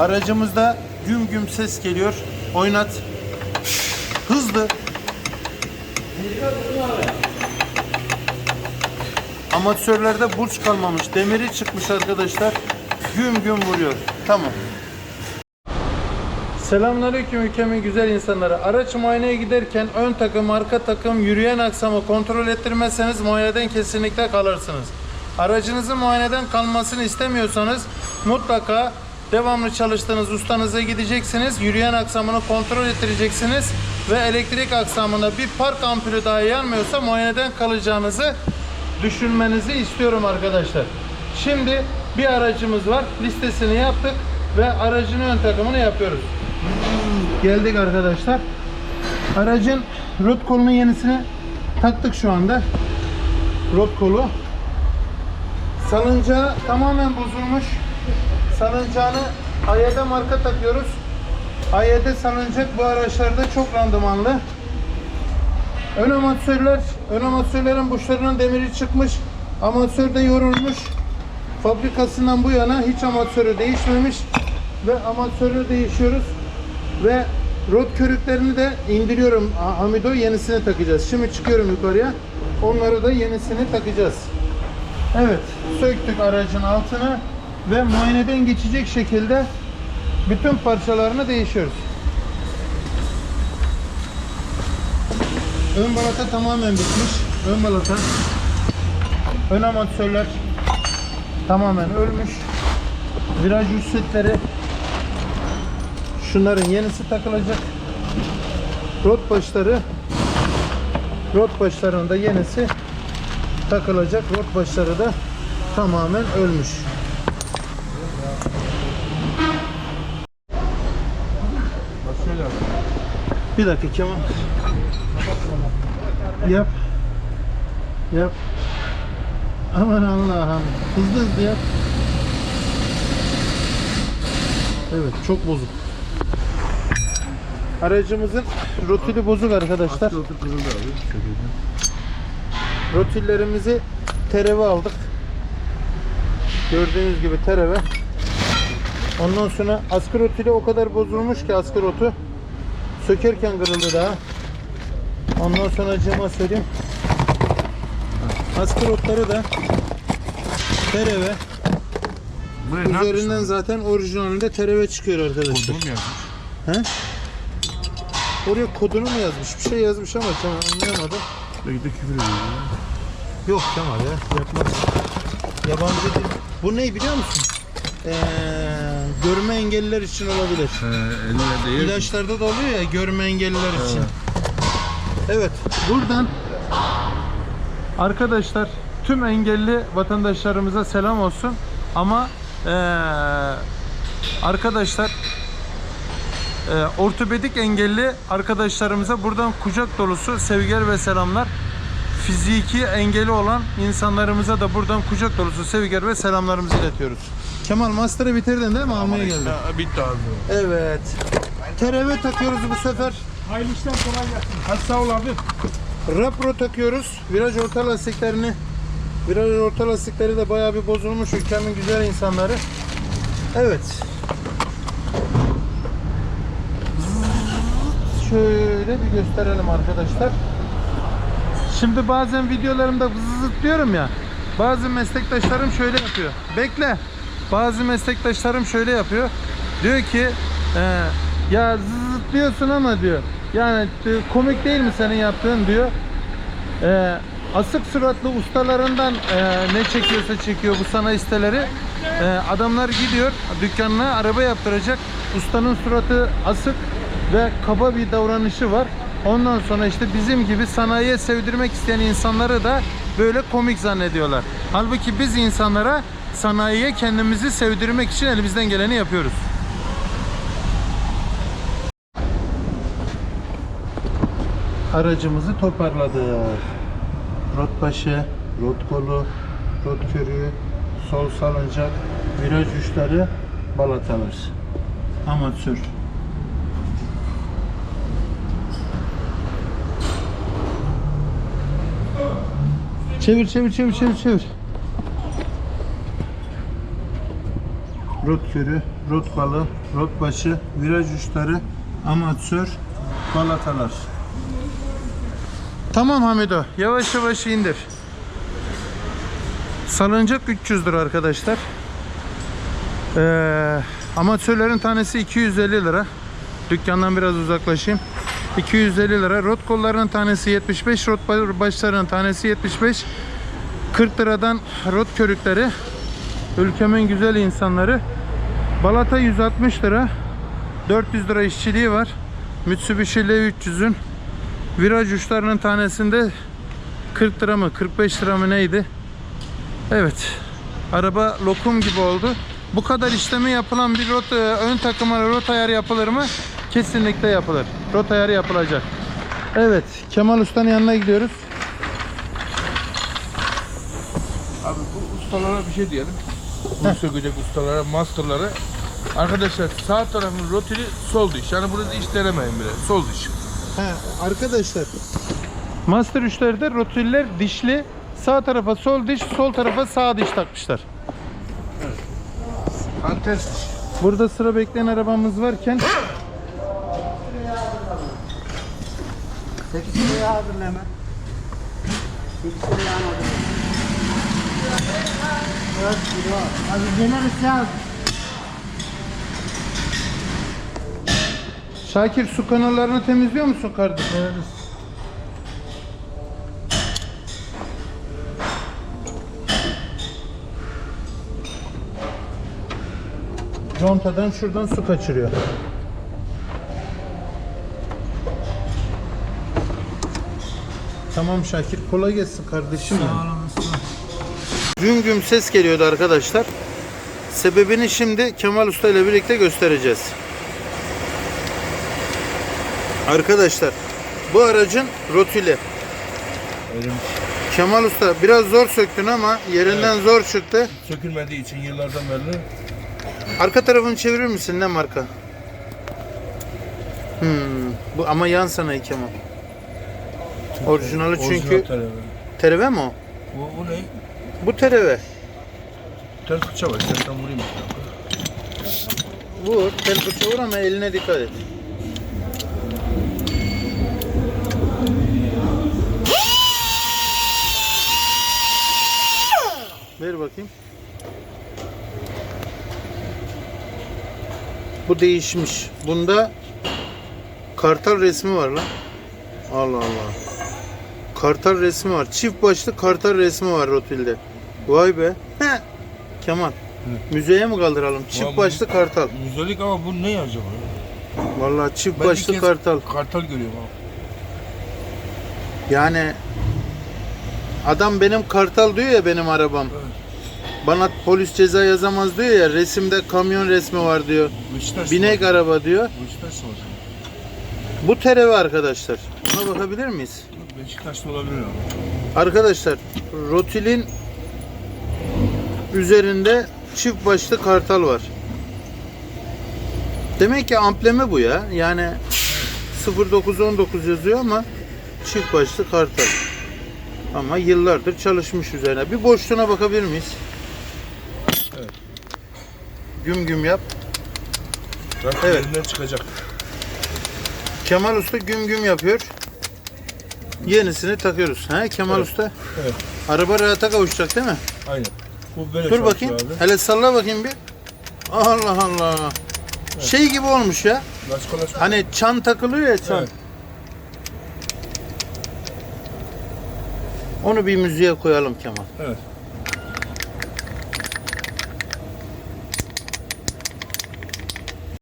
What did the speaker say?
Aracımızda güm güm ses geliyor. Oynat. Hızlı. Amatörlerde burç kalmamış. Demiri çıkmış arkadaşlar. Güm güm vuruyor. Tamam. Selamünaleyküm ülkemin güzel insanları. Araç muayeneye giderken ön takım, arka takım, yürüyen aksamı kontrol ettirmezseniz muayeneden kesinlikle kalırsınız. Aracınızın muayeneden kalmasını istemiyorsanız mutlaka devamlı çalıştığınız ustanıza gideceksiniz. Yürüyen aksamını kontrol ettireceksiniz ve elektrik aksamında bir park ampulü dahi yanmıyorsa muayeneden kalacağınızı düşünmenizi istiyorum arkadaşlar. Şimdi bir aracımız var. Listesini yaptık ve aracın ön takımını yapıyoruz. Geldik arkadaşlar. Aracın rot kolunun yenisini taktık şu anda. Rot kolu. Salıncağı tamamen bozulmuş. Salıncağını AYD marka takıyoruz. AYD salıncak bu araçlarda çok randımanlı. Ön amatörler, ön amatörlerin burçlarının demiri çıkmış. Amatör de yorulmuş. Fabrikasından bu yana hiç amatörü değişmemiş. Ve amatörü değişiyoruz. Ve rot körüklerini de indiriyorum. A- Amido yenisini takacağız. Şimdi çıkıyorum yukarıya. Onları da yenisini takacağız. Evet, söktük aracın altını ve muayeneden geçecek şekilde bütün parçalarını değişiyoruz. Ön balata tamamen bitmiş. Ön balata. Ön amortisörler tamamen ölmüş. Viraj üst setleri şunların yenisi takılacak. Rot başları rot başlarında yenisi takılacak. Rot başları da tamamen ölmüş. Bir dakika Kemal. Yap. Yap. Aman Allah'ım. Hızlı hızlı yap. Evet çok bozuk. Aracımızın rotili bozuk arkadaşlar. Rotillerimizi tereve aldık. Gördüğünüz gibi tereve. Ondan sonra askı rotili o kadar bozulmuş ki askı rotu. Sökerken kırıldı daha. Ondan sonra cama söyleyeyim. Askı rotları da tereve. Buraya ne yapmışlar? Üzerinden zaten orijinalinde tereve çıkıyor arkadaşlar. Kodunu mu yazmış? He? Oraya kodunu mu yazmış? Bir şey yazmış ama tam anlayamadım. Belki de küfür ediyor. Yok Kemal ya yapmaz. Yabancı dil. Bu ne biliyor musun? Ee, görme engelliler için olabilir. He, değil. İlaçlarda da oluyor ya görme engelliler için. Evet buradan arkadaşlar tüm engelli vatandaşlarımıza selam olsun. Ama eee, arkadaşlar eee, ortopedik engelli arkadaşlarımıza buradan kucak dolusu sevgiler ve selamlar. Fiziki engeli olan insanlarımıza da buradan kucak dolusu sevgiler ve selamlarımızı iletiyoruz. Kemal Master'ı bitirdin değil mi? Almaya geldin. Ha, bitti abi. Evet. Tereve takıyoruz bu sefer. Hayırlı işler kolay gelsin. Hadi sağ ol abi. Rapro takıyoruz. Viraj orta lastiklerini Viraj orta lastikleri de bayağı bir bozulmuş ülkemin güzel insanları. Evet. Şöyle bir gösterelim arkadaşlar. Şimdi bazen videolarımda vızızıt diyorum ya. Bazı meslektaşlarım şöyle yapıyor. Bekle. Bazı meslektaşlarım şöyle yapıyor. Diyor ki e, ya zızıt diyorsun ama diyor. Yani e, komik değil mi senin yaptığın diyor. E, asık suratlı ustalarından e, ne çekiyorsa çekiyor bu sanayi siteleri. E, adamlar gidiyor dükkanına araba yaptıracak. Ustanın suratı asık ve kaba bir davranışı var. Ondan sonra işte bizim gibi sanayiye sevdirmek isteyen insanları da böyle komik zannediyorlar. Halbuki biz insanlara sanayiye kendimizi sevdirmek için elimizden geleni yapıyoruz. Aracımızı toparladık. Rot başı, rot kolu, rot körüğü, sol salıncak, viraj uçları, balatalar. Amatör. Çevir çevir çevir çevir çevir. Rot körü, rot balı, rot başı, viraj uçları, amatör, balatalar. Tamam Hamido. Yavaş yavaş indir. Salıncak 300 lira arkadaşlar. Ee, amatörlerin tanesi 250 lira. Dükkandan biraz uzaklaşayım. 250 lira. Rot kollarının tanesi 75. Rot başlarının tanesi 75. 40 liradan rot körükleri. Ülkemin güzel insanları. Balata 160 lira. 400 lira işçiliği var. Mitsubishi L300'ün viraj uçlarının tanesinde 40 lira mı 45 lira mı neydi? Evet. Araba lokum gibi oldu. Bu kadar işlemi yapılan bir rot, ön takıma rot ayarı yapılır mı? Kesinlikle yapılır. Rot ayarı yapılacak. Evet. Kemal Usta'nın yanına gidiyoruz. Abi bu ustalara bir şey diyelim. Bunu sökecek ustalara, masterlara. Arkadaşlar sağ tarafın rotili sol diş. Yani burada diş denemeyin bile. Sol diş. He, arkadaşlar. Master 3'lerde rotiller dişli. Sağ tarafa sol diş, sol tarafa sağ diş takmışlar. Antes diş. Burada sıra bekleyen arabamız varken 8 liraya hazırla hemen. 8 liraya hazırla. 4 kilo. Abi ya. Şakir su kanallarını temizliyor musun kardeşim? Contadan şuradan su kaçırıyor. Tamam Şakir kolay gelsin kardeşim. Güm güm ses geliyordu arkadaşlar. Sebebini şimdi Kemal Usta ile birlikte göstereceğiz. Arkadaşlar bu aracın rotili. Elim Kemal Usta biraz zor söktün ama yerinden zor çıktı. sökülmediği için yıllardan beri Arka tarafını çevirir misin ne marka? Hmm, bu ama yan sanayi Kemal. Orijinali çünkü tane. tereve mi o? Bu, bu ne? Bu tereve. Ters fırça var. İstersen vurayım. Vur, tel bıçağı vur ama eline dikkat et. Bakayım. Bu değişmiş. Bunda kartal resmi var lan. Allah Allah. Kartal resmi var. Çift başlı kartal resmi var rotilde. Vay be. Heh. Kemal. Müzeye mi kaldıralım? Çift bu- başlı kartal. Güzellik ama bu ne acaba? Vallahi çift Ben başlı kartal. Kartal görüyorum abi. Yani adam benim kartal diyor ya benim arabam. Bana polis ceza yazamaz diyor ya resimde kamyon resmi var diyor. Beşiktaş Binek araba diyor. Bu tereve arkadaşlar. Buna bakabilir miyiz? Beşiktaş'ta olabilir abi. Arkadaşlar rotilin üzerinde çift başlı kartal var. Demek ki amblemi bu ya. Yani 0919 yazıyor ama çift başlı kartal. Ama yıllardır çalışmış üzerine. Bir boşluğuna bakabilir miyiz? Güm güm yap. Bak Evet. elinden çıkacak. Kemal Usta güm güm yapıyor. Yenisini takıyoruz. He Kemal Evet. Usta? Evet. Araba rahata kavuşacak değil mi? Aynen. Bu böyle Dur çalışıyor bakayım. Abi. Hele salla bakayım bir. Allah Allah. Şey gibi olmuş ya. Laçka laçka. Hani çan takılıyor ya çan. Evet. Onu bir müziğe koyalım Kemal. Evet.